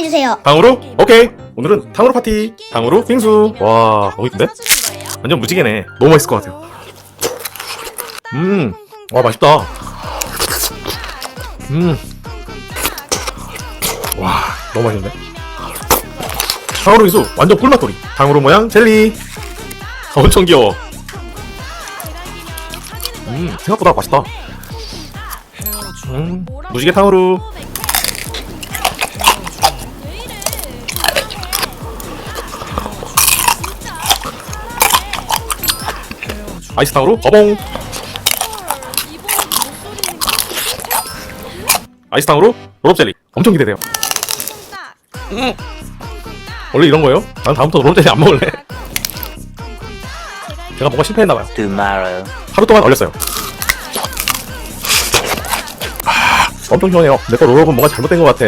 해주세요. 탕후루? 오케이. 오늘은 탕후루 파티. 탕후루 빙수. 와 너무 이쁜데? 완전 무지개네. 너무 맛있을 것 같아요. 음 와 맛있다. 음 와 너무 맛있는데? 탕후루 빙수. 완전 꿀맛돌이. 탕후루 모양 젤리. 엄청 귀여워. 음 생각보다 맛있다. 음 무지개 탕후루 아이스탕으로 버봉. 아이스탕으로 롤업젤리. 엄청 기대돼요. 음. 원래 이런 거예요? 난 다음부터 롤업젤리 안 먹을래. 제가 뭔가 실패했나봐요. Tomorrow. 하루 동안 얼렸어요. 아, 엄청 시원해요. 내 거 롤업은 뭔가 잘못된 것 같아